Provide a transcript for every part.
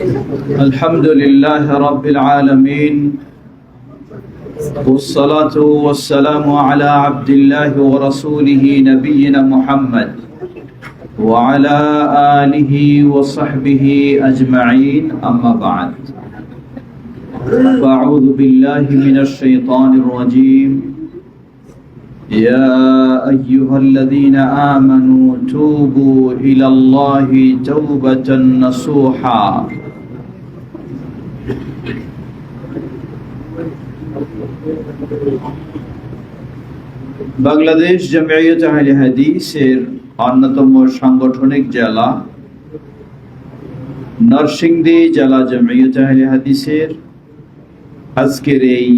الحمد لله رب العالمين والصلاة والسلام على عبد الله ورسوله نبينا محمد وعلى آله وصحبه أجمعين أما بعد. فأعوذ بالله من الشيطان الرجيم. يا أيها الذين آمنوا توبوا إلى الله توبة نصوحا বাংলাদেশ জামিয়াত আহলে হাদিসের অন্যতম সাংগঠনিক জেলা নরসিংদী জেলা জামিয়াত আহলে হাদিসের আজকের এই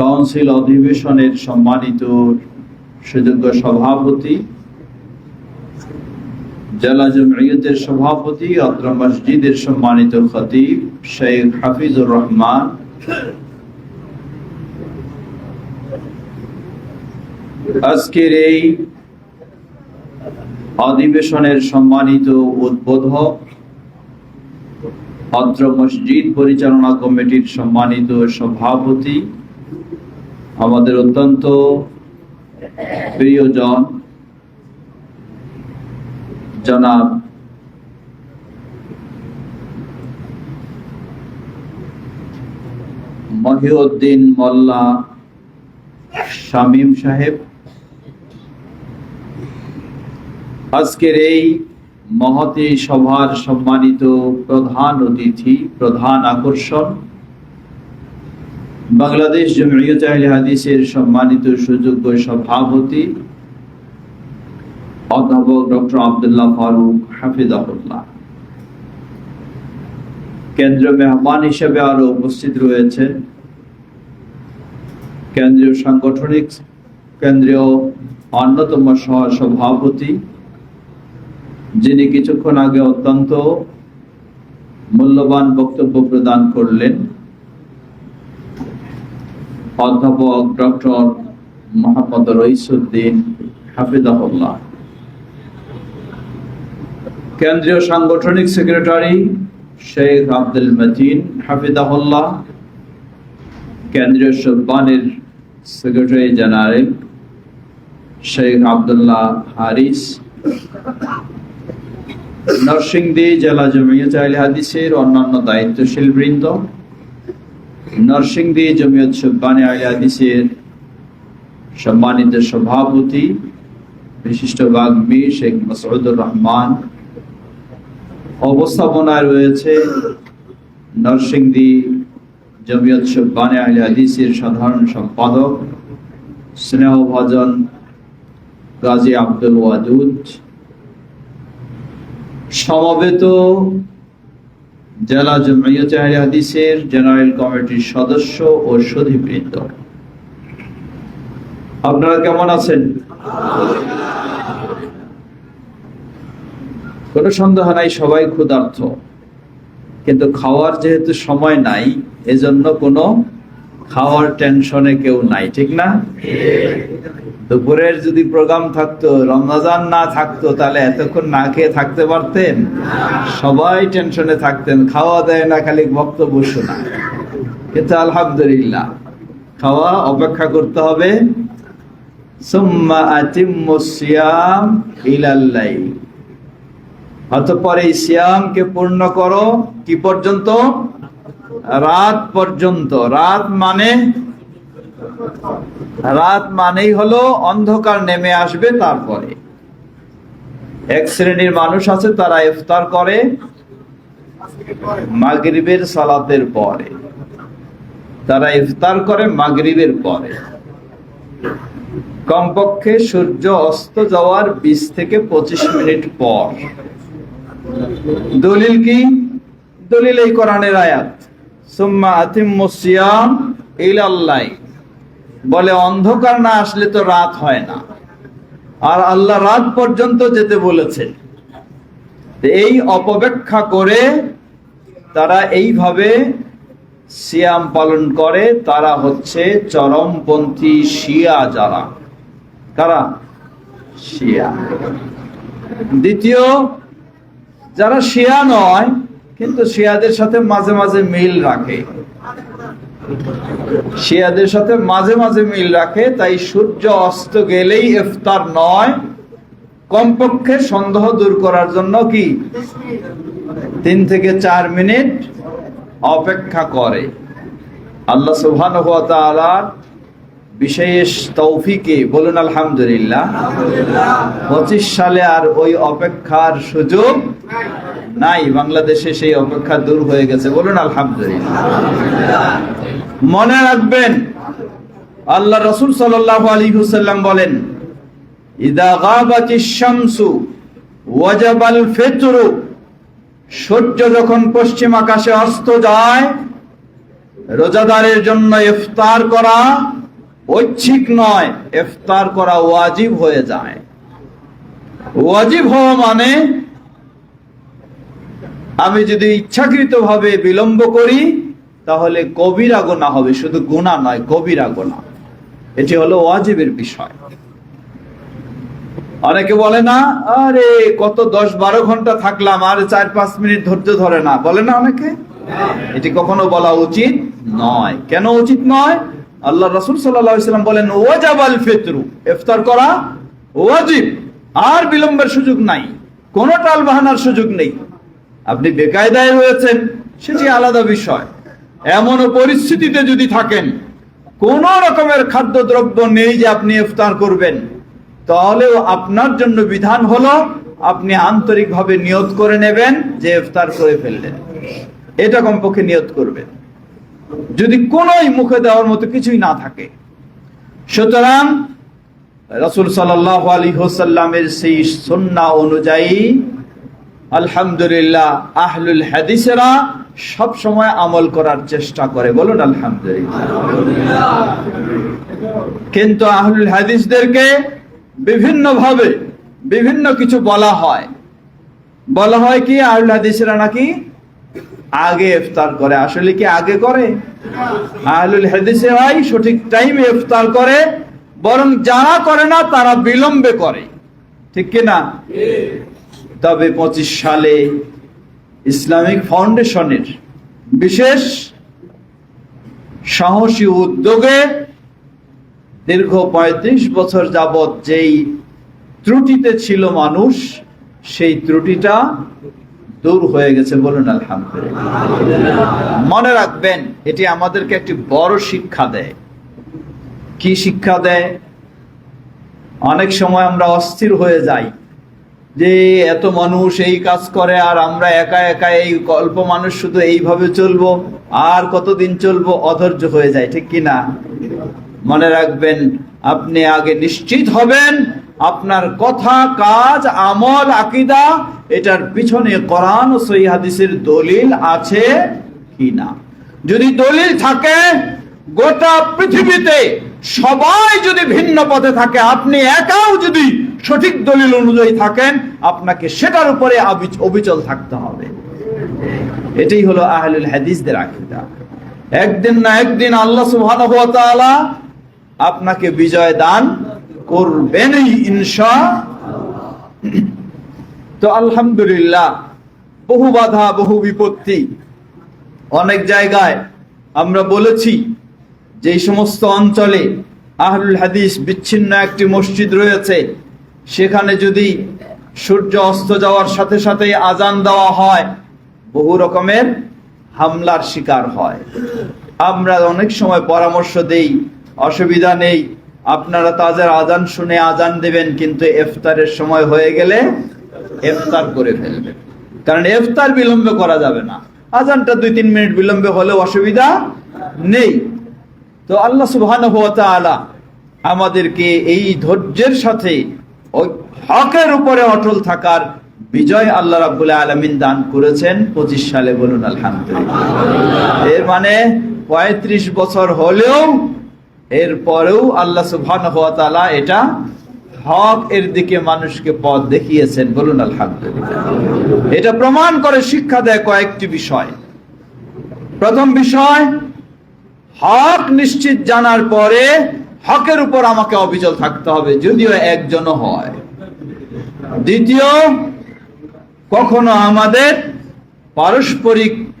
কাউন্সিল অধিবেশনের সম্মানিত সুযোগ্য সভাপতি, জেলা জমিয়তের সভাপতি, অত্র মসজিদের সম্মানিত খতিব শেখ হাফিজুর রহমান, আজকের এই অধিবেশনের সম্মানিত উদ্বোধক, অত্র মসজিদ পরিচালনা কমিটির সম্মানিত সভাপতি আমাদের অত্যন্ত প্রিয়জন জনাব মহিউদ্দিন মোল্লা শামীম সাহেব। আজকের এই মহতি সভার সম্মানিত প্রধান অতিথি, প্রধান আকর্ষণ বাংলাদেশ জমিয়ত আহলে হাদিসের সম্মানিত সুযোগ্য সভাপতি, অধ্যাপক ডক্টর আবদুল্লাহ ফারুক হাফিজাহুল্লাহ। কেন্দ্রীয় মেহমান হিসেবে আরও উপস্থিত রয়েছেন। কেন্দ্রীয় সাংগঠনিক, কেন্দ্রীয় অন্যতম সহ সভাপতি যিনি কিছুক্ষণ আগে অত্যন্ত মূল্যবান বক্তব্য প্রদান করলেন। অধ্যাপক ডক্টর মোহাম্মদ রইসুদ্দিন হাফিজাহুল্লাহ। কেন্দ্রীয় সাংগঠনিক সেক্রেটারি শেখ আব্দুল মতিন হাফিজাহুল্লাহ। কেন্দ্রীয় সুব্বানের সেক্রেটারি জেনারেল শেখ আবদুল্লাহ হারিস। নরসিংদী জেলা জমিয়ত আলী হাদিসের অন্যান্য দায়িত্বশীল বৃন্দ। নরসিংদী জমিয়ত সুব্বানি আলী হাদিসের সম্মানিত সভাপতি, বিশিষ্ট বাগ্মী শেখ মাসউদুর রহমান। অবস্থাপনায় রয়েছে নরসিংদী জমিয়ত সুব্বানি আলী হাদিসের সাধারণ সম্পাদক, স্নেহভাজন গাজী আব্দুল ওয়াদুদ। সমবেত জেলা জমিয়ত আহলে হাদিসের জেনারেল কমিটির সদস্য ও সধিবৃন্দ আপনারা কেমন আছেন? কোনো সন্দেহ নাই, সবাই ক্ষুধার্থ কিন্তু খাওয়ার যেহেতু সময় নাই, এজন্য কোনো খাওয়ার টেনশনে কেউ নাই, ঠিক না? দুপুরের যদি প্রোগ্রাম থাকতো, রমজান না থাকতো, তাহলে এতক্ষণ না খেয়ে থাকতে পারতেন? সবাই টেনশনে থাকতেন, খাওয়া দেয় না, খালি বক্তব্য শোনা কিন্তু আলহামদুলিল্লাহ, খাওয়া অপেক্ষা করতে হবে। ইলাল্লাইল অতঃপর সিয়ামকে পূর্ণ করো, কি পর্যন্ত? রাত পর্যন্ত। রাত মানে রাত মানেই হলো অন্ধকার নেমে আসবে তারপরে। এক শ্রেণির মানুষ আছে, তারা ইফতার করে মাগরিবের সালাতের পরে। তারা ইফতার করে মাগরিবের পরে। কমপক্ষে সূর্য অস্ত যাওয়ার বিশ থেকে পঁচিশ মিনিট পর। দলিল কি? দলিল এই কোরআনের আয়াত। সুম্মা আতিম মুসিয়াম ইলাল্লাহ বলে, অন্ধকার না আসলে তো রাত হয় না। আর আল্লাহ রাত পর্যন্ত যেতে বলেছে এই অপব্যাখ্যা করে তারা এইভাবে সিয়াম পালন করে, তারা হচ্ছে চরমপন্থী শিয়া যারা। কারা? শিয়া। দ্বিতীয়, যারা শিয়া নয়, কিন্তু শিয়াদের সাথে মাঝে মাঝে মিল রাখে। শিয়াদের সাথে মাঝে মাঝে মিল রাখে, তাই সূর্য অস্ত গেলেই ইফতার নয়। কমপক্ষে সন্দেহ দূর করার জন্য কি? তিন থেকে চার মিনিট অপেক্ষা করে। আল্লাহ সুবহান বিশেষ তৌফিকে বলুন আলহামদুলিল্লাহ। পঁচিশ সালে আর ওই অপেক্ষার সুযোগ নাই, বাংলাদেশে সেই অপেক্ষা দূর হয়ে গেছে, বলুন আলহামদুলিল্লাহ। মনে রাখবেন, আল্লাহ রসুল সাল্লাহ আলী হুসাল্লাম বলেন, ইদা গাবাতিশ শামসু ওয়াজাবাল ফিতরু সূর্য যখন পশ্চিম আকাশে অস্ত যায়, রোজাদারের জন্য ইফতার করা ঐচ্ছিক নয়, ইফতার করা ওয়াজিব হয়ে যায়। ওয়াজিব হওয়া মানে আমি যদি ইচ্ছাকৃতভাবে বিলম্ব করি, তাহলে কবিরা গোনা হবে, শুধু গুণা নয় কবিরা গোনা। এটি হলো ওয়াজিবের বিষয়। অনেকে বলে না, আরে কত দশ বারো ঘণ্টা থাকলাম, আর চার পাঁচ মিনিট ধৈর্য ধরে না। বলে না অনেকে? এটি কখনো বলা উচিত নয়। কেন উচিত নয়? আল্লাহ রসুল সাল্লাম বলেন ওয়াজাব আল ফিতরু। ইফতার করা ওয়াজিব। আর বিলম্বের সুযোগ নাই। কোন টাল বাহানার সুযোগ নেই। আপনি বেকায়দায় রয়েছেন, সেটি আলাদা বিষয়। এমন পরিস্থিতিতে যদি থাকেন, কোন রকমের খাদ্যদ্রব্য নেই যে আপনি ইফতার করবেন। তাহলেও আপনার জন্য বিধান হলো, আপনি আন্তরিকভাবে নিয়ত করে নেবেন যে ইফতার করে ফেললেন। এটা কমপক্ষে নিয়ত করবেন। যদি কোনোই মুখে দেওয়ার মতো কিছুই না থাকে। সুতরাং রসুল সাল্লাহ আলী হোসাল্লামের সেই সন্না অনুযায়ী আলহামদুলিল্লাহ আহলুল হাদিসেরা সব সময় আমল করার চেষ্টা করে। বলুন, আলহামদুলিল্লাহ। কিন্তু আহলুল হাদিসদেরকে বিভিন্ন ভাবে বিভিন্ন কিছু বলা হয়। বলা হয় কি, আহলুল হাদিসেরা নাকি আগে ইফতার করে। আসলে কি আগে করে? আহলুল হাদিসে হয় সঠিক টাইমে ইফতার করে, বরং যারা করে না, তারা বিলম্বে করে। ঠিক কি না তবে পঁচিশ সালে ইসলামিক ফাউন্ডেশনের বিশেষ সাহসী উদ্যোগে দীর্ঘ ৩৫ বছর যাবৎ যেই ত্রুটিতে ছিল মানুষ, সেই ত্রুটিটা দূর হয়ে গেছে বলুন আলহামদুলিল্লাহ। মনে রাখবেন, এটি আমাদেরকে একটি বড় শিক্ষা দেয়। কি শিক্ষা দেয়? অনেক সময় আমরা অস্থির হয়ে যাই যে এত মানুষ এই কাজ করে আর আমরা একা একা এই অল্প মানুষ শুধু এইভাবে চলবো, আর কতদিন চলবো, অধৈর্য হয়ে যায় ঠিক কি না মনে রাখবেন, আপনি আগে নিশ্চিত হবেন আপনার কথা, কাজ, আমল, আকিদা, এটার পিছনে কোরআন ও সহি হাদিসের দলিল আছে কি না যদি দলিল থাকে, গোটা পৃথিবীতে সবাই যদি ভিন্ন পথে থাকে, আপনি একাও যদি সঠিক দলিল অনুযায়ী থাকেন, আপনাকে সেটার উপরে অবিচল থাকতে হবে। এটাই হলো আহলুল হাদিসদের আকিদা। একদিন না একদিন আল্লাহ ওয়া তাআলা আপনাকে বিজয় দান করবেনই ইনশা তো আলহামদুলিল্লাহ, বহু বাধা, বহু বিপত্তি। অনেক জায়গায় আমরা বলেছি যে সমস্ত অঞ্চলে আহলুল হাদিস বিচ্ছিন্ন একটি মসজিদ রয়েছে। সেখানে যদি সূর্য অস্ত যাওয়ার সাথে সাথে আজান দেওয়া হয়, বহু রকমের হামলার শিকার হয়। আমরা অনেক সময় পরামর্শ দেই, অসুবিধা নেই। আপনারা তাদের আজান শুনে আজান দেবেন, কিন্তু ইফতারের সময় হয়ে গেলে এফতার করে ফেলবেন। কারণ ইফতার বিলম্বে করা যাবে না। আজানটা দুই তিন মিনিট বিলম্বে হলেও অসুবিধা নেই। তো আল্লাহ ওয়া আমাদেরকে এই ধৈর্যের সাথে হকের উপরে অটল থাকার বিজয় আল্লাহ রাব্বুল আলামিন দান করেছেন। পঁচিশ সালে বলুন, আলহামদুলিল্লাহ। এর মানে পঁয়ত্রিশ বছর হলেও এর পরেও আল্লাহ সুবহানাহু ওয়া তাআলা এটা হক এর দিকে মানুষকে পথ দেখিয়েছেন। বলুন, আলহামদুলিল্লাহ। এটা প্রমাণ করে শিক্ষা দেয় কয়েকটি বিষয়। প্রথম বিষয়, হক নিশ্চিত জানার পরে হকের উপর আমাকে অবিচল থাকতে হবে, যদিও একজনও হয়। দ্বিতীয়, কখনো আমাদের পারস্পরিক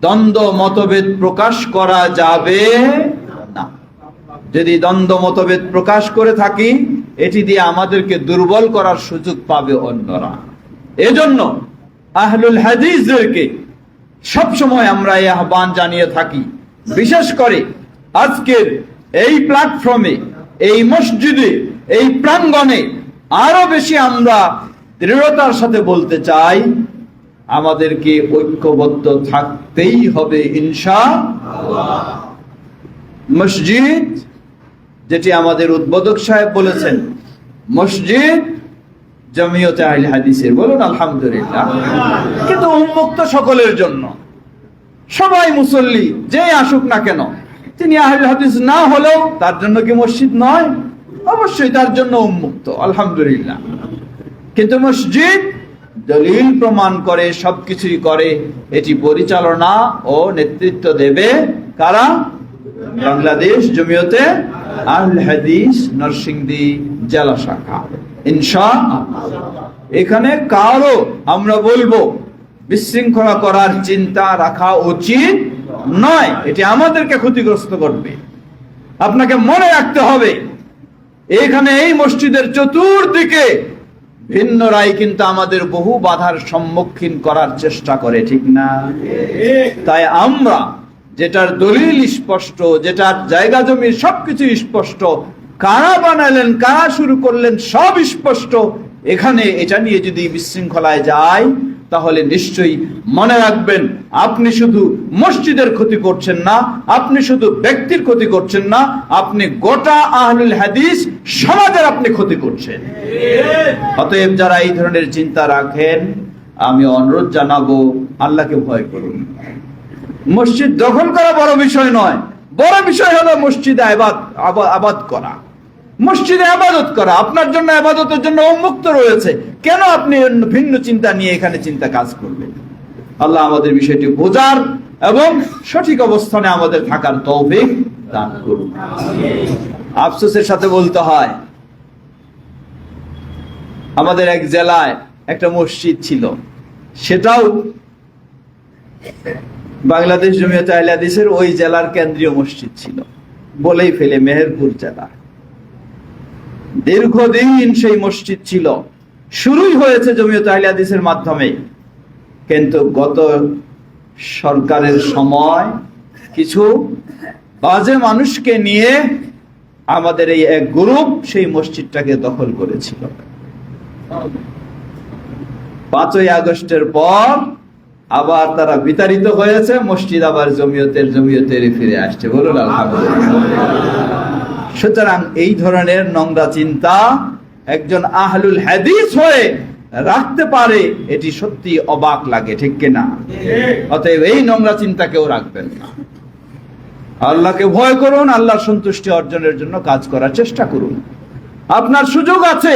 দ্বন্দ্ব, মতভেদ প্রকাশ করা যাবে যদি দ্বন্দ্ব মতভেদ প্রকাশ করে থাকি, এটি দিয়ে আমাদেরকে দুর্বল করার সুযোগ পাবে অন্যরা। এজন্য আহলুল হাদিসদেরকে সবসময় আমরা এই আহ্বান জানিয়ে থাকি। বিশেষ করে আজকের এই প্ল্যাটফর্মে এই মসজিদে, এই প্রাঙ্গণে আরও বেশি আমরা দৃঢ়তার সাথে বলতে চাই, আমাদেরকে ঐক্যবদ্ধ থাকতেই হবে ইনশা মসজিদ যেটি আমাদের উদ্বোধক সাহেব বলেছেন, মসজিদ হাদিসের। বলুন, আলহামদুলিল্লাহ। কিন্তু উন্মুক্ত সকলের জন্য, সবাই মুসল্লি যে আসুক না কেন, তিনি হাদিস না হলেও তার জন্য কি মসজিদ নয়? অবশ্যই তার জন্য উন্মুক্ত, আলহামদুলিল্লাহ। কিন্তু মসজিদ দলিল প্রমাণ করে, সবকিছুই করে, এটি পরিচালনা ও নেতৃত্ব দেবে কারা? বাংলাদেশ জমিয়তে আল হাদিস নরসিংদী জেলা শাখা। ইনশা এখানে কারও আমরা বলব বিশৃঙ্খলা করার চিন্তা রাখা উচিত নয়। এটি আমাদেরকে ক্ষতিগ্রস্ত করবে। আপনাকে মনে রাখতে হবে এখানে এই মসজিদের চতুর্দিকে ভিন্ন রায় কিন্তু আমাদের বহু বাধার সম্মুখীন করার চেষ্টা করে ঠিক না? তাই আমরা যেটার দলিল স্পষ্ট, যেটার জায়গা জমি সবকিছু স্পষ্ট, কারা বানালেন, কারা শুরু করলেন সব স্পষ্ট। এখানে এটা নিয়ে যদি বিশৃঙ্খলায় যায়, তাহলে নিশ্চয়ই মনে রাখবেন, আপনি শুধু মসজিদের ক্ষতি করছেন না, আপনি শুধু ব্যক্তির ক্ষতি করছেন না, আপনি গোটা আহলুল হাদিস সমাজের আপনি ক্ষতি করছেন। অতএব যারা এই ধরনের চিন্তা রাখেন, আমি অনুরোধ জানাব, আল্লাহকে ভয় করুন। মসজিদ দখল করা বড় বিষয় নয়। বড় বিষয় হলো মসজিদে আবাদ আবাদ করা। মসজিদে আবাদত করা। আপনার জন্য আবাদতের জন্য উন্মুক্ত রয়েছে। কেন আপনি ভিন্ন চিন্তা নিয়ে এখানে চিন্তা কাজ করবেন? আল্লাহ আমাদের বিষয়টি বোঝার এবং সঠিক অবস্থানে আমাদের থাকার তৌফিক দান করুন। আফসোসের সাথে বলতে হয়, আমাদের এক জেলায় একটা মসজিদ ছিল। সেটাও বাংলাদেশ জমিয়ত আহলাদিসের ওই জেলার কেন্দ্রীয় মসজিদ ছিল। বলেই ফেলে মেহেরপুর জেলা। দীর্ঘদিন সেই মসজিদ ছিল। শুরুই হয়েছে জমিয়ত আহলাদিসের মাধ্যমে। কিন্তু গত সরকারের সময় কিছু বাজে মানুষকে নিয়ে আমাদের এই এক গ্রুপ সেই মসজিদটাকে দখল করেছিল। পাঁচই আগস্টের পর আবার তারা বিতাড়িত হয়েছে, মসজিদ আবার জমিয়তের জমিয়তের ফিরে আসছে বলুন, আলহামদুলিল্লাহ। সুতরাং এই ধরনের নোংরা চিন্তা একজন আহলুল হাদিস হয়ে রাখতে পারে, এটি সত্যি অবাক লাগে, ঠিক কিনা? অতএব এই নোংরা চিন্তা কেউ রাখবেন না। আল্লাহকে ভয় করুন, আল্লাহর সন্তুষ্টি অর্জনের জন্য কাজ করার চেষ্টা করুন। আপনার সুযোগ আছে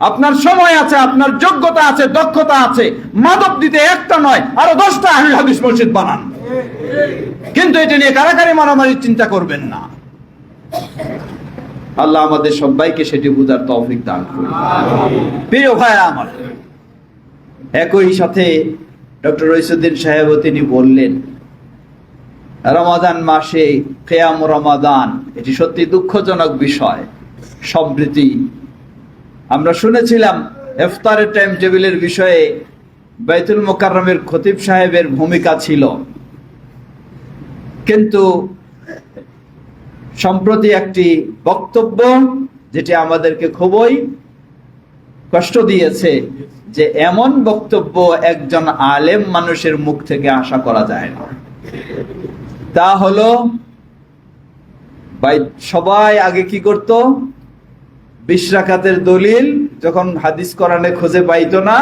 আপনার সময় আছে, আপনার যোগ্যতা আছে, দক্ষতা আছে। মাদক দিতে একটা নয়, আরও দশটা আহলে হাদিস মসজিদ বানান। কিন্তু এটা নিয়ে কারাকারি মারামারির চিন্তা করবেন না। আল্লাহ আমাদের সবাইকে সেটি বুঝার তৌফিক দান করুন। প্রিয় ভাইরা আমার, একই সাথে ডক্টর রইসুদ্দিন সাহেব তিনি বললেন, রমাদান মাসে কেয়াম রমাদান, এটি সত্যি দুঃখজনক বিষয়। সম্প্রীতি আমরা শুনেছিলাম ইফতারের টাইম টেবিলের বিষয়ে বাইতুল মোকাররমের খতিব সাহেবের ভূমিকা ছিল। কিন্তু সম্প্রতি একটি বক্তব্য যেটি আমাদেরকে খুবই কষ্ট দিয়েছে যে এমন বক্তব্য একজন আলেম মানুষের মুখ থেকে আশা করা যায় না। তা হলো সবাই আগে কি করত? বিশ রাকাতের দলিল যখন হাদিস কোরআনে খুঁজে পাইতো না,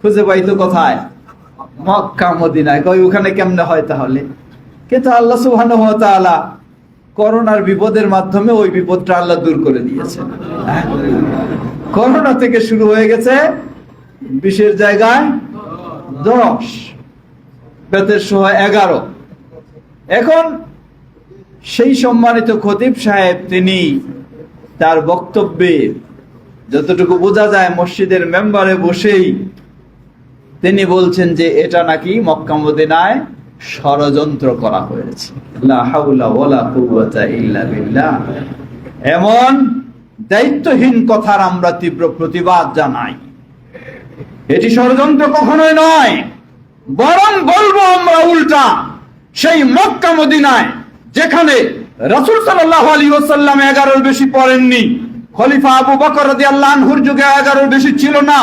খুঁজে পাইতো কোথায়? মক্কা, মদিনায়। কই ওখানে কেমনে হয় তাহলে? কিন্তু আল্লাহ তাআলা করোনার বিপদের মাধ্যমে ওই বিপদটা আল্লাহ দূর করে দিয়েছে হ্যাঁ? করোনা থেকে শুরু হয়ে গেছে বিশের জায়গায় দশ, বেতের সহ এগারো। এখন সেই সম্মানিত খতিব সাহেব তিনি তার বক্তব্যে যতটুকু বোঝা যায় মসজিদের মেম্বারে বসেই তিনি বলছেন যে এটা নাকি মক্কা মদিনায় ষড়যন্ত্র করা হয়েছে। এমন দায়িত্বহীন কথার আমরা তীব্র প্রতিবাদ জানাই। এটি ষড়যন্ত্র কখনোই নয়, বরং বলব আমরা উল্টা, সেই মক্কা মদিনায় যেখানে রাসূল সাল্লাল্লাহু আলাইহি ওয়াসাল্লাম 11 বেশি পড়েননি। খলিফা আবু বকর রাদিয়াল্লাহু আনহুর যুগে 11 বেশি ছিল না।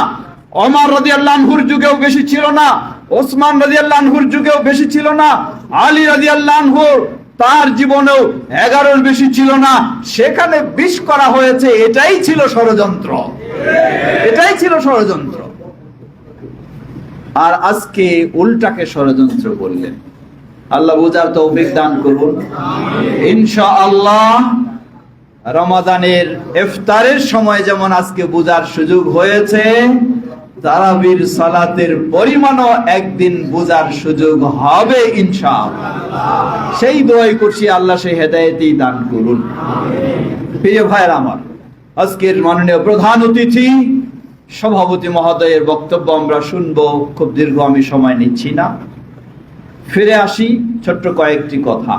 ওমর রাদিয়াল্লাহু আনহুর যুগেও বেশি ছিল না। ওসমান রাদিয়াল্লাহু আনহুর যুগেও বেশি ছিল না। আলী রাদিয়াল্লাহু আনহু তার জীবনেও এগারোর বেশি ছিল না। সেখানে বিষ করা হয়েছে, এটাই ছিল ষড়যন্ত্র। এটাই ছিল ষড়যন্ত্র। আর আজকে উল্টাকে ষড়যন্ত্র বললেন। আল্লাহ বুঝার তৌফিক দান করুন। ইনশা আল্লাহ রমাদানের ইফতারের সময় যেমন আজকে বুঝার সুযোগ হয়েছে, তারাবির সালাতের পরিমাণও একদিন বুঝার সুযোগ হবে ইনশাআল্লাহ। সেই দোয়াই করছি, আল্লাহ সেই হেদায়েতই দান করুন। প্রিয় ভাইয়ের আমার, আজকের মাননীয় প্রধান অতিথি, সভাপতি মহোদয়ের বক্তব্য আমরা শুনব, খুব দীর্ঘ আমি সময় নিচ্ছি না। ফিরে আসি ছোট্ট কয়েকটি কথা।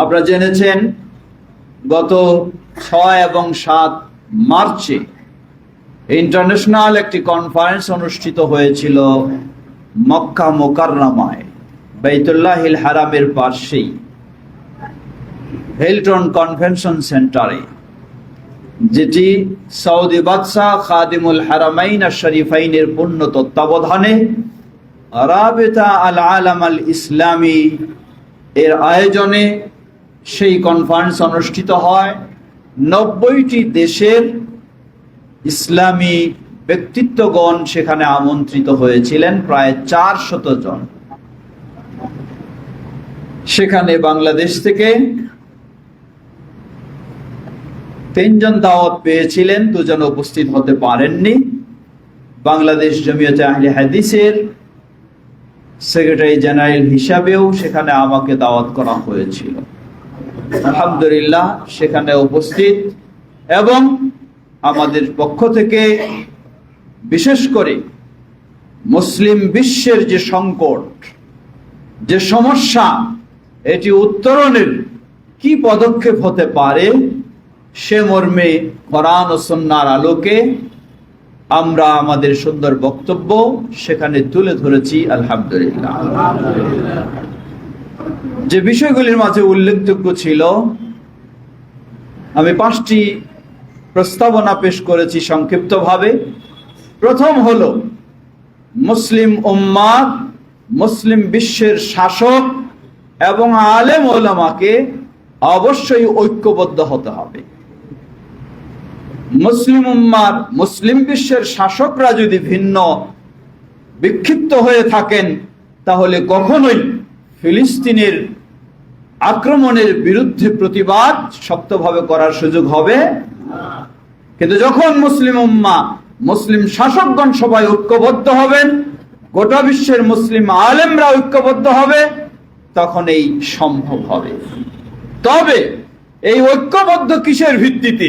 আপনারা জেনেছেন, গত ছয় এবং সাত মার্চে ইন্টারন্যাশনাল একটি কনফারেন্স অনুষ্ঠিত হয়েছিল মক্কা মোকাররমায়, বাইতুল্লাহিল হারামের পাশেই, হিলটন কনভেনশন সেন্টারে, যেটি সৌদি বাদশাহ খাদিমুল হারামাইন আর শরীফাইনের পূর্ণ তত্ত্বাবধানে রাবেতা আল আলাম আল ইসলামী এর আয়োজনে সেই কনফারেন্স অনুষ্ঠিত হয়। নব্বইটি দেশের ইসলামী ব্যক্তিত্বগণ সেখানে আমন্ত্রিত হয়েছিলেন, প্রায় চার শত জন। সেখানে বাংলাদেশ থেকে তিনজন দাওয়াত পেয়েছিলেন, দুজন উপস্থিত হতে পারেননি। বাংলাদেশ জমিয়তে আহলে হাদিসের সেক্রেটারি জেনারেল হিসাবেও সেখানে আমাকে দাওয়াত করা হয়েছিল। আলহামদুলিল্লাহ, সেখানে উপস্থিত এবং আমাদের পক্ষ থেকে বিশেষ করে মুসলিম বিশ্বের যে সংকট, যে সমস্যা, এটি উত্তরণের কি পদক্ষেপ হতে পারে, সে মর্মে কোরআন ও সন্ন্যার আলোকে আমরা আমাদের সুন্দর বক্তব্য সেখানে তুলে ধরেছি, আলহামদুলিল্লাহ। যে বিষয়গুলির মাঝে উল্লেখযোগ্য ছিল, আমি পাঁচটি প্রস্তাবনা পেশ করেছি সংক্ষিপ্তভাবে। প্রথম হল, মুসলিম উম্মাদ, মুসলিম বিশ্বের শাসক এবং আলেম ওলামাকে অবশ্যই ঐক্যবদ্ধ হতে হবে। মুসলিম উম্মার, মুসলিম বিশ্বের শাসকরা যদি ভিন্ন, বিক্ষিপ্ত হয়ে থাকেন, তাহলে কখনোই ফিলিস্তিনের আক্রমণের বিরুদ্ধে প্রতিবাদ শক্তভাবে করার সুযোগ হবে কিন্তু যখন মুসলিম উম্মা, মুসলিম শাসকগণ সবাই ঐক্যবদ্ধ হবেন, গোটা বিশ্বের মুসলিম আলেমরা ঐক্যবদ্ধ হবে, তখন এই সম্ভব হবে। তবে এই ঐক্যবদ্ধ কিসের ভিত্তিতে?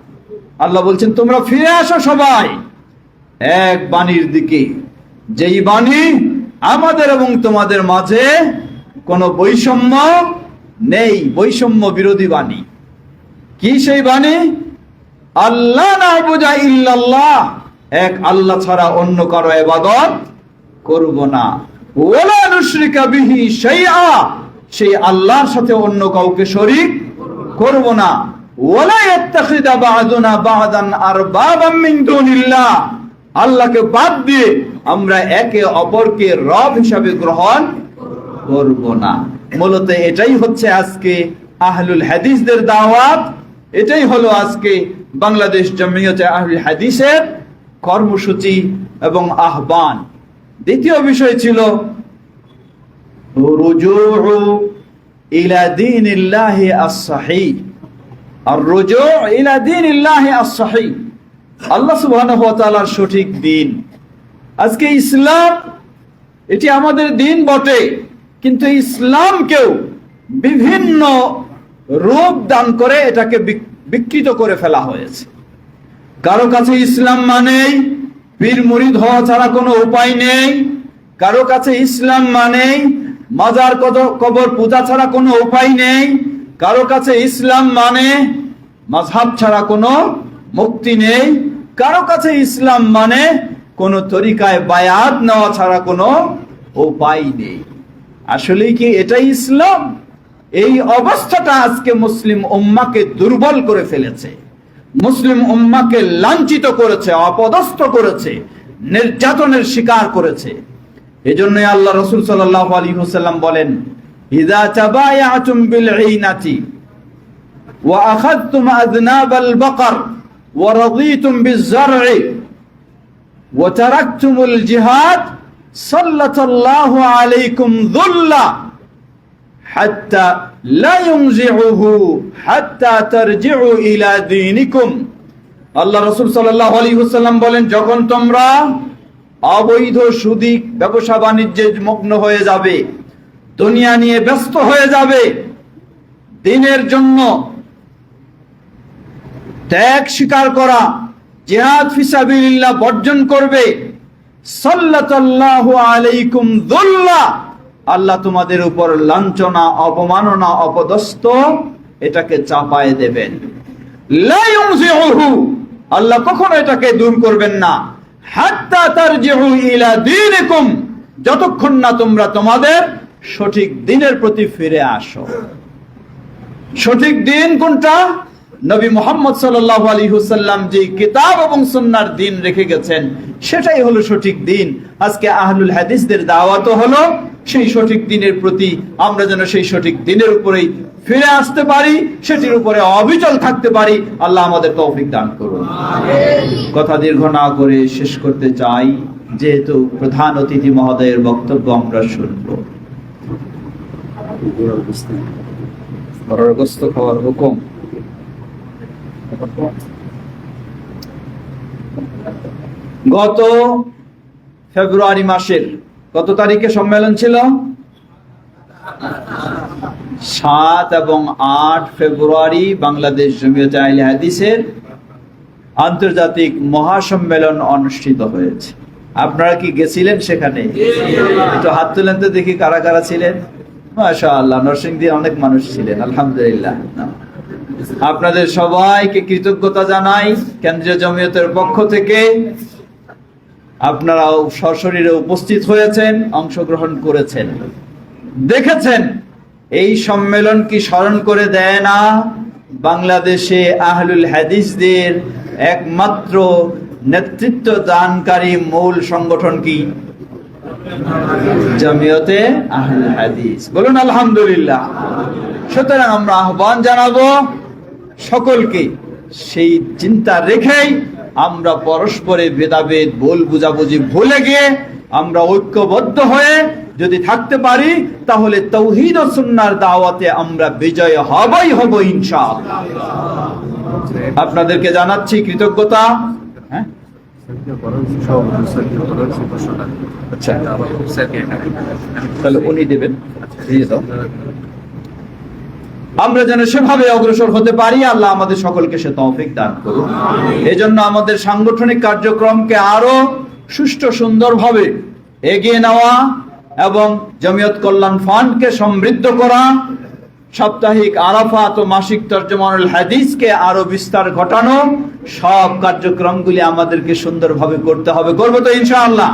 আল্লাহ বলছেন, তোমরা ফিরে আসো সবাই। এক বাণীর দিকে, যেই বাণী আমাদের এবং তোমাদের মাঝে কোনো বৈষম্য নেই, বৈষম্য বিরোধী বাণী। কি সেই বাণী? আল্লাহ না বোঝা ইল্লাল্লাহ। এক আল্লাহ ছাড়া অন্য কারও এবাদত করব না। ওলা নুশরিকা বিহি শাইআ। সেই আল্লাহর সাথে অন্য কাউকে শরিক করব না। আল্লাহকে বাদ দিয়ে আমরা একে অপরকে রব হিসাবে গ্রহণ করব না। মূলত এটাই হচ্ছে আজকে আহলুল হাদিসদের দাওয়াত। এটাই হলো আজকে বাংলাদেশ জমিয়তে আহলুল হাদিসের কর্মসূচি এবং আহ্বান। দ্বিতীয় বিষয় ছিল, রুজুউ ইলা দীনিল্লাহি আস-সহিহ। আর রুজুউ ইলা দীনিল্লাহি আস-সহিহ। আল্লাহ সুবহানাহু ওয়া তাআলার সঠিক দিন। আজকে ইসলাম, এটি আমাদের দিন বটে, কিন্তু ইসলামকেও বিভিন্ন রূপ দান করে এটাকে বিক- বিকৃত করে ফেলা হয়েছে। কারও কাছে ইসলাম মানেই পীর মুরিদ হওয়া ছাড়া কোনো উপায় নেই। কারও কাছে ইসলাম মানেই মাজার কবর পূজা ছাড়া কোনো উপায় নেই। কারও কাছে ইসলাম মানে মাঝহাব ছাড়া কোনো মুক্তি নেই। কারও কাছে ইসলাম মানে কোন তরিকায় বায়াত নেওয়া ছাড়া কোনো উপায় নেই। আসলে কি এটাই ইসলাম? এই অবস্থাটা আজকে মুসলিম উম্মাকে দুর্বল করে ফেলেছে। মুসলিম উম্মাকে লাঞ্ছিত করেছে, অপদস্থ করেছে, নির্যাতনের শিকার করেছে। এজন্য আল্লাহ রসুল সাল্লাহ আলী হুসাল্লাম বলেন ঈনাতি ওয়া আখাদতুম আযনাবাল বাকার ওয়া রাদিতুম বিজ-জার'i ওয়া তারাকতুমুল জিহাদ সাল্লাল্লাহু আলাইকুম যুল্লা হাত্তা লা ইউনজিউহু হাত্তা তারজিউ ইলা দীনিকুম। আল্লাহ রাসূল সাল্লাল্লাহু আলাইহি ওয়াসাল্লাম বলেন, যখন তোমরা অবৈধ সুদি ব্যবসা বাণিজ্যে মগ্ন হয়ে যাবে দুনিয়া নিয়ে ব্যস্ত হয়ে যাবে। দিনের জন্য ত্যাগ স্বীকার করা, জিহাদ ফিসাবিলিল্লাহ বর্জন করবে। আলাইকুম দুল্লা আল্লাহ তোমাদের উপর লাঞ্ছনা, অপমাননা এটাকে চাপায় দেবেন। আল্লাহ কখনো এটাকে দূর করবেন না। হাত্তা দীনিকুম। যতক্ষণ না তোমরা তোমাদের সঠিক দিনের প্রতি ফিরে আসো। সঠিক দিন কোনটা? নবী মোহাম্মদ সাল্লাল্লাহু আলাইহি ওয়াসাল্লাম যে কিতাব এবং সুন্নাহর দিন রেখে গেছেন সেটাই হলো সঠিক দিন। আজকে আহলুল হাদিসদের দাওয়াত হলো সেই সঠিক দিনের প্রতি আমরা যেন সেই সঠিক দিনের উপরেই ফিরে আসতে পারি সেটির উপরে অবিচল থাকতে পারি। আল্লাহ আমাদের তৌফিক দান করুন। কথা দীর্ঘ না করে শেষ করতে চাই যেহেতু প্রধান অতিথি মহোদয়ের বক্তব্য আমরা শুনব। গোস্ত খাওয়ার হুকুম। গত ফেব্রুয়ারি মাসের কত তারিখে সম্মেলন ছিল? সাত এবং আট ফেব্রুয়ারি বাংলাদেশ জমিয়ত আহলে হাদিসের আন্তর্জাতিক মহাসম্মেলন অনুষ্ঠিত হয়েছে। আপনারা কি গেছিলেন সেখানে? একটু হাত তুলেন তো দেখি কারা কারা ছিলেন। মাশা নরসিংদী অনেক মানুষ ছিলেন, আলহামদুলিল্লাহ। আপনাদের সবাইকে কৃতজ্ঞতা জানাই, কেন্দ্রীয় জমিয়তের পক্ষ থেকে। আপনারাও সশরীরে উপস্থিত হয়েছেন, অংশগ্রহণ করেছেন। দেখেছেন, এই সম্মেলন কি স্মরণ করে দেয় না? বাংলাদেশে আহলুল হাদিসদের একমাত্র নেতৃত্ব দানকারী মূল সংগঠন কি? জমিয়তে আহলুল হাদিস। বলুন, আলহামদুলিল্লাহ। সুতরাং আমরা আহ্বান জানাব সকলকে, সেই চিন্তা রেখেই আমরা পরস্পরে ভেদাভেদ, ভুল বুঝাবুঝি ভুলে গিয়ে আমরা ঐক্যবদ্ধ হয়ে যদি থাকতে পারি, তাহলে তৌহিদ ও সুন্নার দাওয়াতে আমরা বিজয় হবই হব ইনশাআল্লাহ। আপনাদেরকে জানাচ্ছি কৃতজ্ঞতা। আচ্ছা। আমরা যেন সেভাবে অগ্রসর হতে পারি, আল্লাহ আমাদের সকলকে সে তৌফিক দান করুন এজন্য আমাদের সাংগঠনিক কার্যক্রমকে আরও সুষ্ঠু সুন্দরভাবে এগিয়ে নেওয়া এবং জমিয়ত কল্যাণ ফান্ডকে সমৃদ্ধ করা সাপ্তাহিক আরাফাত ও মাসিক তর্জমানুল হাদিসকে আরও বিস্তার ঘটানো, সব কার্যক্রমগুলি আমাদেরকে সুন্দরভাবে করতে হবে। করব তো ইনশাআল্লাহ?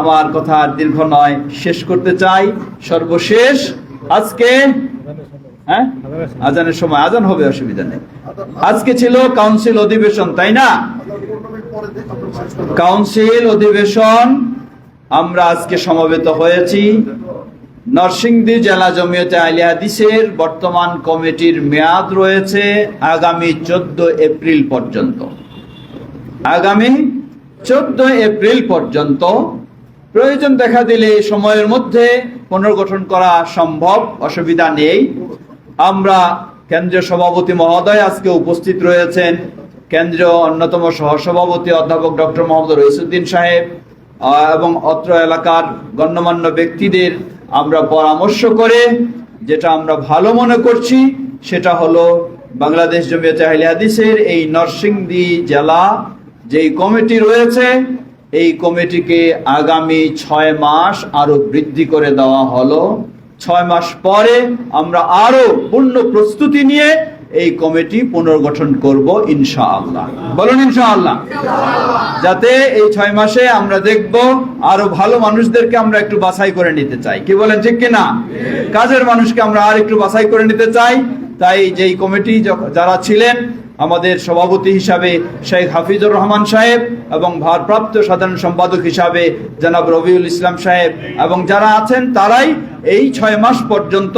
আমার কথা আর দীর্ঘ নয়, শেষ করতে চাই। সর্বশেষ, আজকে হ্যাঁ? আজানের সময়। আজান হবে, অসুবিধা নেই। আজকে ছিল কাউন্সিল অধিবেশন, তাই না? কাউন্সিল অধিবেশন, আমরা আজকে সমবেত হয়েছি। নরসিংদী জেলা জমিয়তে আলী বর্তমান কমিটির মেয়াদ রয়েছে আগামী চোদ্দ এপ্রিল পর্যন্ত। আগামী চোদ্দ এপ্রিল পর্যন্ত প্রয়োজন দেখা দিলে সময়ের মধ্যে পুনর্গঠন করা সম্ভব, অসুবিধা নেই। আমরা কেন্দ্রীয় সভাপতি মহোদয় আজকে উপস্থিত রয়েছেন। কেন্দ্রীয় অন্যতম সহসভাপতি অধ্যাপক ডক্টর মোহাম্মদ রইসুদ্দিন সাহেব এবং অত্র এলাকার গণ্যমান্য ব্যক্তিদের আমরা পরামর্শ করে যেটা আমরা ভালো মনে করছি, সেটা হলো বাংলাদেশ জমিয়তে আহলে হাদিসের এই নরসিংদী জেলা যেই কমিটি রয়েছে, এই কমিটিকে আগামী ছয় মাস আরও বৃদ্ধি করে দেওয়া হলো। ছয় মাস পরে আমরা আরও পূর্ণ প্রস্তুতি নিয়ে এই কমিটি পুনর্গঠন করব ইনশাআল্লাহ। বলুন ইনশাআল্লাহ। যাতে এই ছয় মাসে আমরা দেখব আরও ভালো মানুষদেরকে আমরা একটু বাছাই করে নিতে চাই। কি বলেন ঠিক কিনা? কাজের মানুষকে আমরা আর একটু বাছাই করে নিতে চাই। তাই যেই কমিটি যারা ছিলেন আমাদের সভাপতি হিসাবে শেখ হাফিজুর রহমান সাহেব এবং ভারপ্রাপ্ত সাধারণ সম্পাদক হিসাবে জনাব রবিউল ইসলাম সাহেব এবং যারা আছেন তারাই এই ছয় মাস পর্যন্ত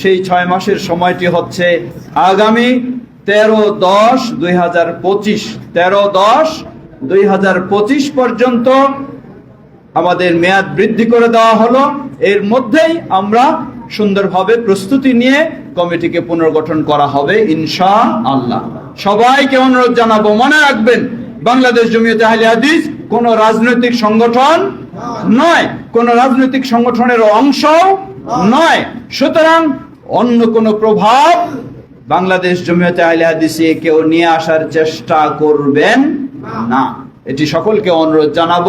সেই ছয় মাসের সময়টি হচ্ছে আগামী তেরো দশ দুই হাজার পঁচিশ। তেরো দশ দুই হাজার পঁচিশ পর্যন্ত আমাদের মেয়াদ বৃদ্ধি করে দেওয়া হলো। এর মধ্যেই আমরা সুন্দরভাবে প্রস্তুতি নিয়ে কমিটিকে পুনর্গঠন করা হবে ইনশা আল্লাহ সবাইকে অনুরোধ জানাব? মনে রাখবেন, বাংলাদেশ জমিয়তে আহলে হাদিস কোন রাজনৈতিক সংগঠন নয়, কোন রাজনৈতিক সংগঠনের অংশ নয়। সুতরাং অন্য কোন প্রভাব বাংলাদেশ জমিয়তে আহলে হাদিসে কেউ নিয়ে আসার চেষ্টা করবেন না। এটি সকলকে অনুরোধ জানাব,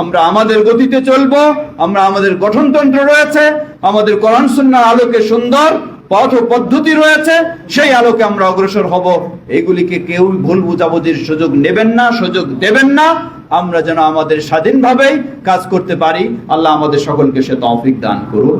আমরা আমাদের গতিতে চলবো, আমরা আমাদের গঠনতন্ত্র রয়েছে, আমাদের কোরআন সুন্নাহর আলোকে সুন্দর পথ পদ্ধতি রয়েছে, সেই আলোকে আমরা অগ্রসর হব। এগুলিকে কেউ ভুল বুঝাবুঝির সুযোগ নেবেন না, সুযোগ দেবেন না। আমরা যেন আমাদের স্বাধীনভাবেই কাজ করতে পারি। আল্লাহ আমাদের সকলকে সে তৌফিক দান করুন